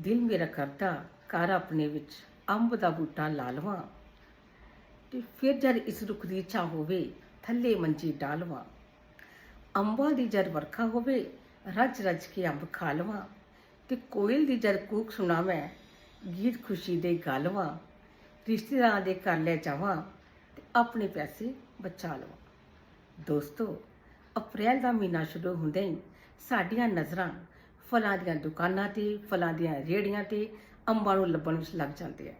ਦਿਲ ਮੇਰਾ ਕਰਦਾ ਘਰ ਆਪਣੇ ਵਿੱਚ ਅੰਬ ਦਾ ਬੂਟਾ ਲਾ ਲਵਾਂ ਤੇ ਫਿਰ ਜਦ ਇਸ ਰੁੱਖ ਦੀ ਇੱਛਾ ਹੋਵੇ, ਥੱਲੇ ਮੰਜੀ ਡਾਲਵਾਂ ਅੰਬਾਂ ਦੀ ਜਦ ਵਰਖਾ ਹੋਵੇ ਰੱਜ ਰੱਜ ਕੇ ਅੰਬ ਖਾ ਲਵਾਂ ਤੇ ਕੋਇਲ ਦੀ ਜਦ ਕੂਕ ਸੁਣਾ ਮੈਂ ਗੀਤ ਖੁਸ਼ੀ ਦੇ ਗਾਲਵਾਂ ਰਿਸ਼ਤੇਦਾਰਾਂ ਦੇ ਘਰ ਲੈ ਜਾਵਾਂ ਤੇ ਆਪਣੇ ਪੈਸੇ ਬਚਾ ਲਵਾਂ। ਦੋਸਤੋ, ਅਪ੍ਰੈਲ ਦਾ ਮਹੀਨਾ ਸ਼ੁਰੂ ਹੁੰਦੇ ਹੀ ਸਾਡੀਆਂ ਨਜ਼ਰਾਂ ਫਲਾਂ ਦੀਆਂ ਦੁਕਾਨਾਂ ਤੇ, ਫਲਾਂ ਦੀਆਂ ਰੇੜੀਆਂ ਤੇ ਅੰਬਾਂ ਨੂੰ ਲੱਭਣ ਵਿੱਚ ਲੱਗ ਜਾਂਦੇ ਆ।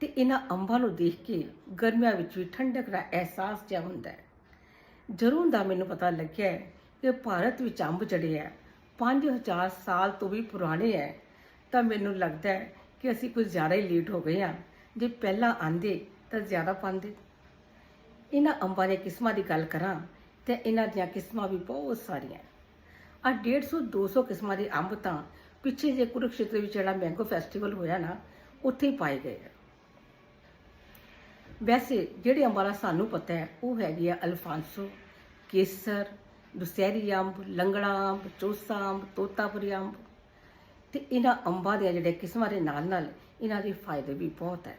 ਤੇ ਇਹਨਾਂ ਅੰਬਾਂ ਨੂੰ ਦੇਖ ਕੇ ਗਰਮੀਆਂ ਵਿੱਚ ਵੀ ਠੰਡਕ ਦਾ ਅਹਿਸਾਸ ਜਿਹਾ ਹੁੰਦਾ ਹੈ। ਜਦੋਂ ਦਾ ਮੈਨੂੰ ਪਤਾ ਲੱਗਿਆ ਕਿ ਭਾਰਤ ਵਿੱਚ ਅੰਬ ਜਿਹੜੇ ਹੈ 5000 ਸਾਲ ਤੋਂ ਵੀ ਪੁਰਾਣੇ ਹੈ ਤਾਂ ਮੈਨੂੰ ਲੱਗਦਾ ਹੈ ਕਿ ਅਸੀਂ ਕੁਝ ਜ਼ਿਆਦਾ ਹੀ ਲੇਟ ਹੋ ਗਏ ਹਾਂ। ਜੇ ਪਹਿਲਾਂ ਆਂਦੇ ਤਾਂ ਜ਼ਿਆਦਾ ਪਾਉਂਦੇ। ਇਹਨਾਂ ਅੰਬਾਂ ਦੀਆਂ ਕਿਸਮਾਂ ਦੀ ਗੱਲ ਕਰਾਂ ਤੇ ਇਹਨਾਂ ਦੀਆਂ ਕਿਸਮਾਂ ਵੀ ਬਹੁਤ ਸਾਰੀਆਂ। ਆ 150 200 ਕਿਸਮਾਂ ਦੇ ਅੰਬ ਤਾਂ ਪਿੱਛੇ ਜੇ ਕੁਰੂਕਸ਼ੇਤਰ ਵਿੱਚ ਜਿਹੜਾ ਮੈਂਗੋ ਫੈਸਟੀਵਲ ਹੋਇਆ ਨਾ, ਉੱਥੇ ਹੀ ਪਾਏ ਗਏ ਆ। ਵੈਸੇ ਜਿਹੜੇ ਅੰਬਾਂ ਦਾ ਸਾਨੂੰ ਪਤਾ ਹੈ, ਉਹ ਹੈਗੇ ਆ ਅਲਫਾਂਸੋ, ਕੇਸਰ, ਦੁਸਹਿਰੀ ਅੰਬ, ਲੰਗੜਾ ਅੰਬ, ਚੋਸਾ ਅੰਬ, ਤੋਤਾਪੁਰੀ ਅੰਬ। ਤੇ ਇਹਨਾਂ ਅੰਬਾਂ ਦੇ ਜਿਹੜੇ ਕਿਸਮਾਂ ਦੇ ਨਾਲ ਨਾਲ ਇਹਨਾਂ ਦੇ ਫਾਇਦੇ ਵੀ ਬਹੁਤ ਹੈ।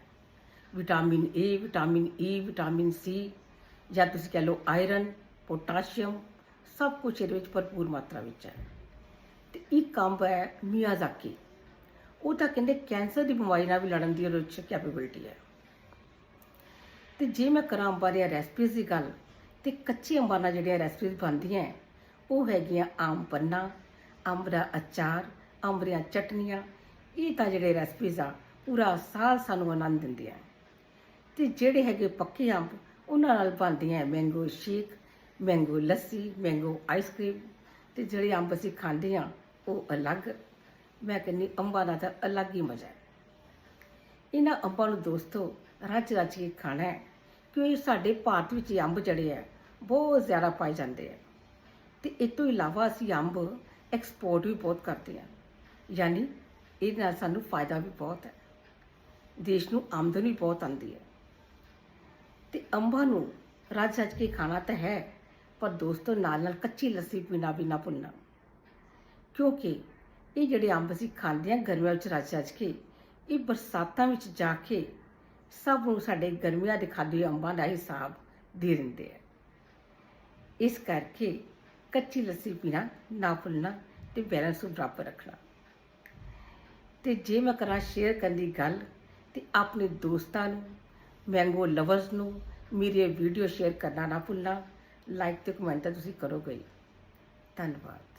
Vitamin A vitamin E vitamin C ਜਾਂ ਤੁਸੀਂ ਕਹ ਲਓ ਆਇਰਨ, ਪੋਟਾਸ਼ੀਅਮ ਸਭ ਕੁਝ ਇਹਦੇ ਵਿੱਚ ਭਰਪੂਰ ਮਾਤਰਾ ਵਿੱਚ ਹੈ। ਤੇ ਇੱਕ ਅੰਬ ਹੈ ਮੀਆਜ਼ਾਕੀ। ਉਹ ਤਾਂ ਕਹਿੰਦੇ ਕੈਂਸਰ ਦੀ ਬਿਮਾਰੀ ਨਾਲ ਵੀ ਲੜਨ ਦੀ ਉਹਦੇ ਵਿੱਚ ਕੈਪੇਬਿਲਿਟੀ ਹੈ। ਤੇ ਜੇ ਮੈਂ ਕਰਾਂ ਅੰਬਾਂ ਦੀਆਂ ਰੈਸਪੀਜ਼ ਦੀ ਗੱਲ, ਤੇ ਕੱਚੇ ਅੰਬਾਂ ਨਾਲ ਜਿਹੜੀਆਂ ਰੈਸਪੀਜ਼ ਬਣਦੀਆਂ, ਉਹ ਹੈਗੀਆਂ ਆਮ ਪੰਨਾ, ਅੰਬ ਦਾ ਅਚਾਰ, ਅੰਬ ਦੀਆਂ ਚਟਨੀਆਂ ਇਹ ਤਾਂ ਜਿਹੜੇ ਰੈਸਪੀਜ਼ ਆ, ਪੂਰਾ ਸਾਲ ਸਾਨੂੰ ਆਨੰਦ ਦਿੰਦੀਆਂ। ਤੇ ਜਿਹੜੇ ਹੈਗੇ ਪੱਕੇ ਅੰਬ, ਉਹਨਾਂ ਨਾਲ ਬਣਦੀਆਂ mango shake mango lassi mango ice cream ਤੇ ਜਿਹੜੇ ਅੰਬ ਅਸੀਂ ਖਾਂਦੇ ਆ ਉਹ ਅਲੱਗ। ਮੈਂ ਕਹਿੰਦੀ ਅੰਬਾਂ ਦਾ ਤਾਂ ਅਲੱਗ ਹੀ ਮਜ਼ਾ ਹੈ। ਇਹਨਾਂ ਅੰਬਾਂ ਨੂੰ ਦੋਸਤੋ, ਰੱਜ ਰੱਜ ਕੇ ਖਾਣਾ ਹੈ, ਕਿਉਂਕਿ ਸਾਡੇ ਭਾਰਤ ਵਿੱਚ ਅੰਬ ਜਿਹੜੇ ਹੈ, ਬਹੁਤ ਜ਼ਿਆਦਾ ਪਾਏ ਜਾਂਦੇ ਹੈ। ਤੇ ਇਹ ਤੋਂ ਇਲਾਵਾ ਅਸੀਂ ਅੰਬ ਐਕਸਪੋਰਟ ਵੀ ਬਹੁਤ ਕਰਦੇ ਹਾਂ। ਯਾਨੀ ਇਹਦੇ ਨਾਲ ਸਾਨੂੰ ਫਾਇਦਾ ਵੀ ਬਹੁਤ ਹੈ। ਦੇਸ਼ ਨੂੰ ਆਮਦਨ ਵੀ ਬਹੁਤ ਆਉਂਦੀ ਹੈ। ਤੇ ਅੰਬਾਂ ਨੂੰ ਰੱਜ ਰੱਜ ਕੇ ਖਾਣਾ ਤਾਂ ਹੈ ਪਰ ਦੋਸਤੋ, ਨਾਲ ਨਾਲ ਕੱਚੀ ਲੱਸੀ ਪੀਣਾ ਵੀ ਨਾ ਭੁੱਲਣਾ। ਕਿਉਂਕਿ ਇਹ ਜਿਹੜੇ ਅੰਬ ਅਸੀਂ ਖਾਂਦੇ ਹਾਂ ਗਰਮੀਆਂ ਵਿੱਚ ਰੱਜ ਰੱਜ ਕੇ, ਇਹ ਬਰਸਾਤਾਂ ਵਿੱਚ ਜਾ ਕੇ ਸਭ ਨੂੰ ਸਾਡੇ ਗਰਮੀਆਂ ਦੇ ਖਾਦੇ ਹੋਏ ਅੰਬਾਂ ਦਾ ਹਿਸਾਬ ਦੇ ਦਿੰਦੇ ਆ। ਇਸ ਕਰਕੇ ਕੱਚੀ ਲੱਸੀ ਪੀਣਾ ਨਾ ਭੁੱਲਣਾ ਤੇ ਬੈਲੈਂਸ ਨੂੰ ਬਰਾਬਰ ਰੱਖਣਾ। ਤੇ ਜੇ ਮੈਂ ਕਰਾਂ ਸ਼ੇਅਰ ਕਰਨ ਦੀ ਗੱਲ, ਤੇ ਆਪਣੇ ਦੋਸਤਾਂ ਨੂੰ ਮੈਂਗੋ ਲਵਰਸ ਨੂੰ, ਮੇਰੀ ਵੀਡੀਓ ਸ਼ੇਅਰ ਕਰਨਾ ਨਾ ਭੁੱਲਣਾ ਲਾਈਕ ਤੇ ਕਮੈਂਟ ਤਾਂ ਤੁਸੀਂ ਕਰੋਗੇ ਧੰਨਵਾਦ।